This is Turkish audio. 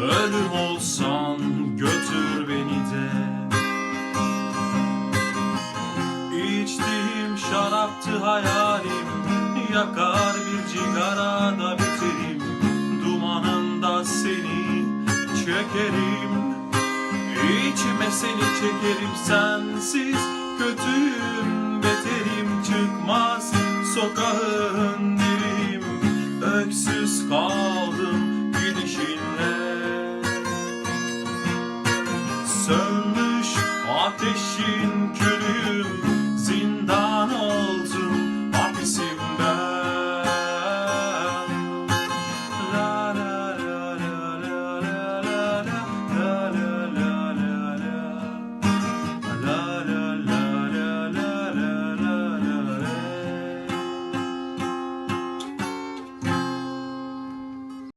Ölüm olsan götür beni de. İçtiğim şaraptı hayalim Yakar bir cigarada biterim Dumanında seni çekerim. İçime seni çekerim sensiz Kötüyüm beterim. Çıkmaz sokağın Sönmüş ateşin külü